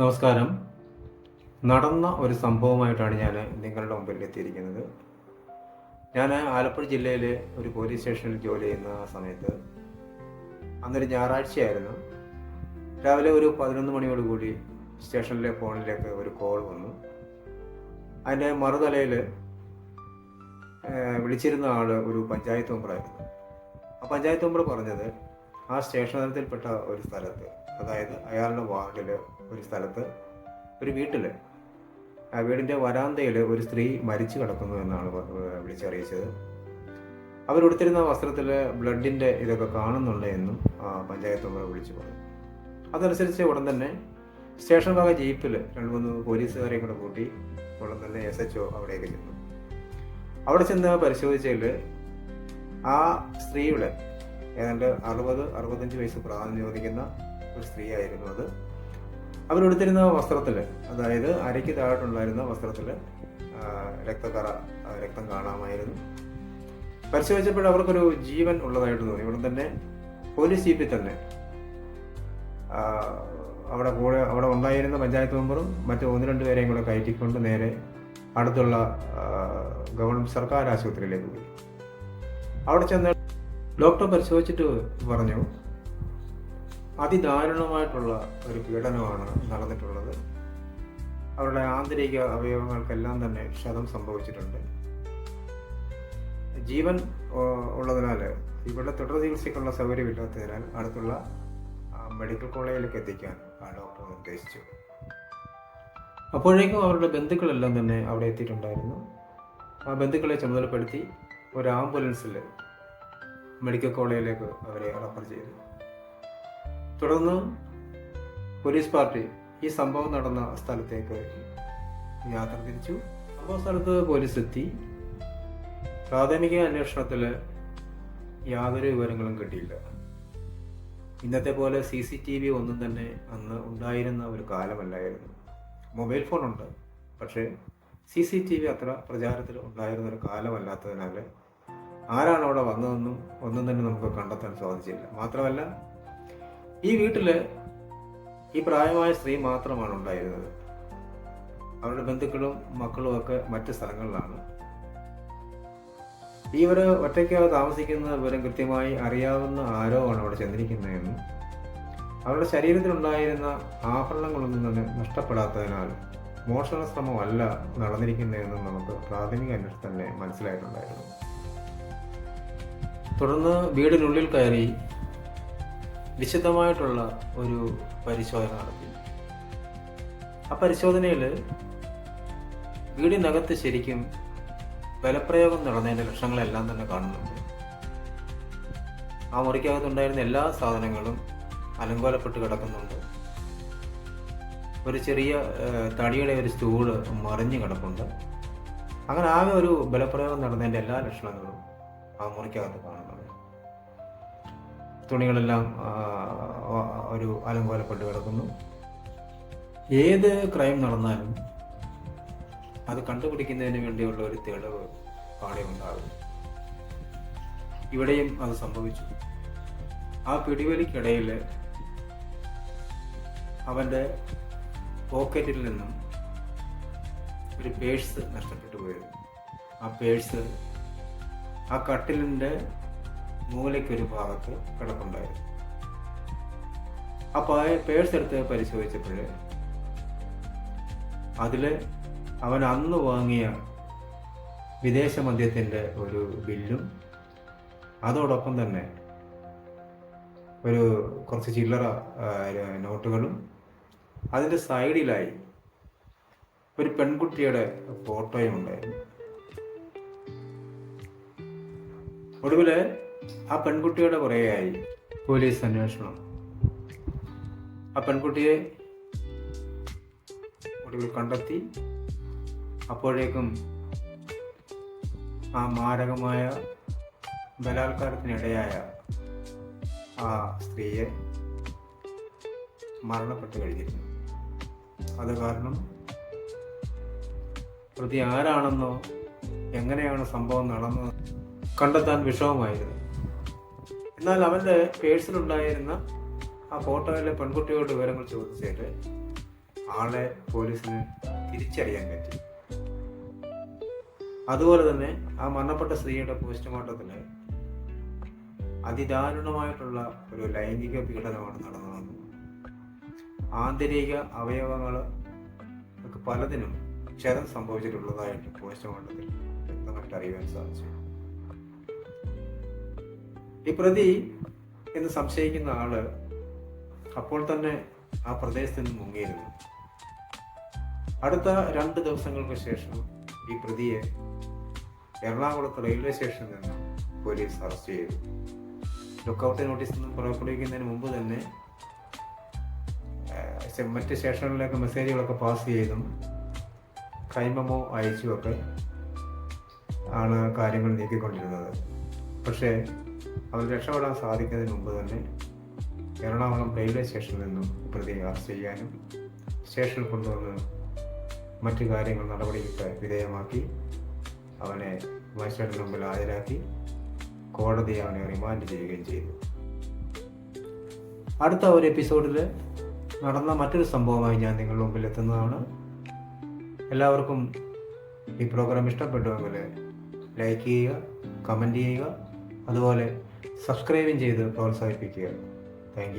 നമസ്കാരം. നടന്ന ഒരു സംഭവമായിട്ടാണ് ഞാൻ നിങ്ങളുടെ മുമ്പിൽ എത്തിയിരിക്കുന്നത്. ഞാൻ ആലപ്പുഴ ജില്ലയിലെ ഒരു പോലീസ് സ്റ്റേഷനിൽ ജോലി ചെയ്യുന്ന സമയത്ത് അന്നൊരു ഞായറാഴ്ചയായിരുന്നു. രാവിലെ ഒരു പതിനൊന്ന് മണിയോടുകൂടി സ്റ്റേഷനിലെ ഫോണിലേക്ക് ഒരു കോൾ വന്നു. അതിന്റെ മറുതലയിൽ വിളിച്ചിരുന്ന ആൾ ഒരു പഞ്ചായത്ത് മെമ്പറായിരുന്നു. ആ പഞ്ചായത്ത് മെമ്പർ പറഞ്ഞത് ആ സ്റ്റേഷൻ തലത്തിൽപ്പെട്ട ഒരു സ്ഥലത്ത് അതായത് അയാളുടെ വാർഡിൽ ഒരു സ്ഥലത്ത് ഒരു വീട്ടിൽ ആ വീടിന്റെ വരാന്തയിൽ ഒരു സ്ത്രീ മരിച്ചു കിടക്കുന്നു എന്നാണ് വിളിച്ചറിയിച്ചത്. അവരുടുത്തിരുന്ന വസ്ത്രത്തിൽ ബ്ലഡിന്റെ ഇതൊക്കെ കാണുന്നുണ്ട് എന്നും പഞ്ചായത്ത് വിളിച്ചു പറഞ്ഞു. അതനുസരിച്ച് ഉടൻ തന്നെ സ്റ്റേഷൻ ഭാഗ ജീപ്പിൽ രണ്ട് മൂന്ന് പോലീസുകാരെയും കൂടെ കൂട്ടി ഉടൻ തന്നെ എസ് എച്ച് ഒ അവിടേക്ക് ചെന്നു. അവിടെ ചെന്ന് പരിശോധിച്ചതിൽ ആ സ്ത്രീയുടെ ഏതാണ്ട് അറുപത് അറുപത്തഞ്ച് വയസ്സ് പ്രായം ചോദിക്കുന്ന ഒരു സ്ത്രീയായിരുന്നു അത്. അവരെടുത്തിരുന്ന വസ്ത്രത്തിൽ അതായത് അരയ്ക്ക് താഴോട്ടുണ്ടായിരുന്ന വസ്ത്രത്തിൽ രക്തക്കറ രക്തം കാണാമായിരുന്നു. പരിശോധിച്ചപ്പോൾ അവർക്കൊരു ജീവൻ ഉള്ളതായിട്ട് തോന്നി. ഇവിടെ തന്നെ പോലീസ് ജീപ്പിൽ തന്നെ അവിടെ കൂടെ അവിടെ ഉണ്ടായിരുന്ന പഞ്ചായത്ത് മെമ്പറും മറ്റു ഒന്ന് രണ്ട് പേരെയും കൂടെ കയറ്റിക്കൊണ്ട് നേരെ അടുത്തുള്ള ഗവൺമെന്റ് സർക്കാർ ആശുപത്രിയിലേക്ക് പോയി. അവിടെ ചെന്ന് ഡോക്ടർ പരിശോധിച്ചിട്ട് പറഞ്ഞു അതിദാരുണമായിട്ടുള്ള ഒരു പീഡനമാണ് നടന്നിട്ടുള്ളത്. അവരുടെ ആന്തരിക അവയവങ്ങൾക്കെല്ലാം തന്നെ ക്ഷതം സംഭവിച്ചിട്ടുണ്ട്. ജീവൻ ഉള്ളതിനാൽ ഇവിടെ തുടർ ചികിത്സയ്ക്കുള്ള സൗകര്യമില്ലാത്തതിനാൽ അടുത്തുള്ള മെഡിക്കൽ കോളേജിലേക്ക് എത്തിക്കാൻ ഡോക്ടർ നിർദ്ദേശിച്ചു. അപ്പോഴേക്കും അവരുടെ ബന്ധുക്കളെല്ലാം തന്നെ അവിടെ എത്തിയിട്ടുണ്ടായിരുന്നു. ആ ബന്ധുക്കളെ ചുമതലപ്പെടുത്തി ഒരു ആംബുലൻസിൽ മെഡിക്കൽ കോളേജിലേക്ക് അവരെ റഫർ ചെയ്തു. തുടർന്ന് പോലീസ് പാർട്ടി ഈ സംഭവം നടന്ന സ്ഥലത്തേക്ക് യാത്ര തിരിച്ചു. സംഭവ സ്ഥലത്ത് പോലീസ് എത്തി പ്രാഥമിക അന്വേഷണത്തിൽ യാതൊരു വിവരങ്ങളും കിട്ടിയില്ല. ഇന്നത്തെ പോലെ സി സി ടി വി ഒന്നും തന്നെ അന്ന് ഉണ്ടായിരുന്ന ഒരു കാലമല്ലായിരുന്നു. മൊബൈൽ ഫോൺ ഉണ്ട് പക്ഷേ സി സി ടി വി അത്ര പ്രചാരത്തിൽ ഉണ്ടായിരുന്ന ഒരു കാലമല്ലാത്തതിനാൽ ആരാണ് അവിടെ വന്നതെന്നും ഒന്നും തന്നെ നമുക്ക് കണ്ടെത്താൻ സാധിച്ചില്ല. മാത്രമല്ല ഈ വീട്ടിൽ ഈ പ്രായമായ സ്ത്രീ മാത്രമാണ് ഉണ്ടായിരുന്നത്. അവരുടെ ബന്ധുക്കളും മക്കളും ഒക്കെ മറ്റ് സ്ഥലങ്ങളിലാണ്. ഈ ഒരു ഒറ്റയ്ക്ക് താമസിക്കുന്ന വിവരം കൃത്യമായി അറിയാവുന്ന ആരോ ആണ് അവിടെ ചെന്നിരിക്കുന്നതെന്നും അവരുടെ ശരീരത്തിലുണ്ടായിരുന്ന ആഭരണങ്ങളൊന്നും തന്നെ നഷ്ടപ്പെടാത്തതിനാൽ മോഷണ ശ്രമമല്ല നടന്നിരിക്കുന്നതെന്നും നമുക്ക് പ്രാഥമിക അന്വേഷണത്തിൽ തന്നെ മനസ്സിലായിട്ടുണ്ടായിരുന്നു. തുടർന്ന് വീടിനുള്ളിൽ കയറി വിശദമായിട്ടുള്ള ഒരു പരിശോധന നടത്തി. ആ പരിശോധനയിൽ വീടിനകത്ത് ശരിക്കും ബലപ്രയോഗം നടന്നതിന്റെ ലക്ഷണങ്ങളെല്ലാം തന്നെ കാണുന്നുണ്ട്. ആ മുറിക്കകത്തുണ്ടായിരുന്ന എല്ലാ സാധനങ്ങളും അലങ്കോലപ്പെട്ട് കിടക്കുന്നുണ്ട്. ഒരു ചെറിയ തടിയുടെ ഒരു സ്റ്റൂൾ മറിഞ്ഞ് കിടപ്പുണ്ട്. അങ്ങനെ ആകെ ഒരു ബലപ്രയോഗം നടന്നതിന്റെ എല്ലാ ലക്ഷണങ്ങളും ആ മുറിക്കകത്ത് കാണുന്നുണ്ട്. തുണികളെല്ലാം ഒരു അലങ്കോലപ്പെട്ട് കിടക്കുന്നു. ഏത് ക്രൈം നടന്നാലും അത് കണ്ടുപിടിക്കുന്നതിന് വേണ്ടിയുള്ള ഒരു തെളിവ് അവിടെ ഉണ്ടാകും. ഇവിടെയും അത് സംഭവിച്ചു. ആ പിടിവലിക്കിടയിൽ അവന്റെ പോക്കറ്റിൽ നിന്നും ഒരു പേഴ്സ് നഷ്ടപ്പെട്ടു പോയിരുന്നു ആ പേഴ്സ് ആ കട്ടിലിന്റെ മൂലയ്ക്കൊരു ഭാഗത്ത് കിടപ്പുണ്ടായിരുന്നു. അപ്പോൾ ആ പേഴ്സ് എടുത്ത് പരിശോധിച്ചപ്പോൾ അതിൽ അവൻ അന്ന് വാങ്ങിയ വിദേശ മദ്യത്തിന്റെ ഒരു ബില്ലും അതോടൊപ്പം തന്നെ ഒരു കുറച്ച് ചില്ലറ നോട്ടുകളും അതിന്റെ സൈഡിലായി ഒരു പെൺകുട്ടിയുടെ ഫോട്ടോയും ഉണ്ടായിരുന്നു. ഒടുവിൽ ആ പെൺകുട്ടിയുടെ പുറകെയായി പോലീസ് അന്വേഷണം. ആ പെൺകുട്ടിയെ ഒടുവിൽ കണ്ടെത്തി. അപ്പോഴേക്കും ആ മാരകമായ ബലാത്കാരത്തിനിടയായ ആ സ്ത്രീയെ മരണപ്പെട്ടു കഴിഞ്ഞിരുന്നു. അത് കാരണം പ്രതി ആരാണെന്നോ എങ്ങനെയാണ് സംഭവം നടന്നത് കണ്ടെത്താൻ വിഷമമായിരുന്നു. എന്നാൽ അവന്റെ പേഴ്സിലുണ്ടായിരുന്ന ആ ഫോട്ടോയിലെ പെൺകുട്ടിയോട് വിവരങ്ങൾ ചോദിച്ചിട്ട് ആളെ പോലീസിന് തിരിച്ചറിയാൻ പറ്റി. അതുപോലെ തന്നെ ആ മരണപ്പെട്ട സ്ത്രീയുടെ പോസ്റ്റ്മോർട്ടത്തിൽ അതിദാരുണമായിട്ടുള്ള ഒരു ലൈംഗിക പീഡനമാണ് നടന്നതെന്ന് ആന്തരിക അവയവങ്ങൾ ഒക്കെ പലതിനും ക്ഷതം സംഭവിച്ചിട്ടുള്ളതായിട്ട് പോസ്റ്റ്മോർട്ടത്തിൽ വ്യക്തമായിട്ട് അറിയുവാൻ സാധിച്ചു. ഈ പ്രതി എന്ന് സംശയിക്കുന്ന ആൾ അപ്പോൾ തന്നെ ആ പ്രദേശത്ത് നിന്ന് മുങ്ങിയിരുന്നു. അടുത്ത രണ്ട് ദിവസങ്ങൾക്ക് ശേഷം ഈ പ്രതിയെ എറണാകുളത്ത് റെയിൽവേ സ്റ്റേഷനിൽ നിന്ന് പോലീസ് അറസ്റ്റ് ചെയ്തു. ലുക്കൌട്ട് നോട്ടീസ് നിന്നും പുറപ്പെടുവിക്കുന്നതിന് മുമ്പ് തന്നെ മറ്റ് സ്റ്റേഷനിലേക്ക് മെസ്സേജുകളൊക്കെ പാസ് ചെയ്തും കൈമമോ അയച്ചുമൊക്കെ ആണ് കാര്യങ്ങൾ നീക്കിക്കൊണ്ടിരുന്നത്. പക്ഷേ അവർ രക്ഷപ്പെടാൻ സാധിക്കുന്നതിന് മുമ്പ് തന്നെ എറണാകുളം റെയിൽവേ സ്റ്റേഷനിൽ നിന്നും പ്രതിയെ അറസ്റ്റ് ചെയ്യാനും സ്റ്റേഷനിൽ കൊണ്ടുവന്ന് മറ്റു കാര്യങ്ങൾ നടപടിക്ക് വിധേയമാക്കി അവനെ മജിസ്ട്രേറ്റിന് മുമ്പിൽ ഹാജരാക്കി കോടതി അവനെ റിമാൻഡ് ചെയ്യുകയും ചെയ്തു. അടുത്ത ഒരു എപ്പിസോഡിൽ നടന്ന മറ്റൊരു സംഭവമായി ഞാൻ നിങ്ങളുടെ മുമ്പിൽ എത്തുന്നതാണ്. എല്ലാവർക്കും ഈ പ്രോഗ്രാം ഇഷ്ടപ്പെട്ടുവെങ്കിൽ ലൈക്ക് ചെയ്യുക കമന്റ് ചെയ്യുക അതുപോലെ സബ്സ്ക്രൈബും ചെയ്ത് പ്രോത്സാഹിപ്പിക്കുക. താങ്ക്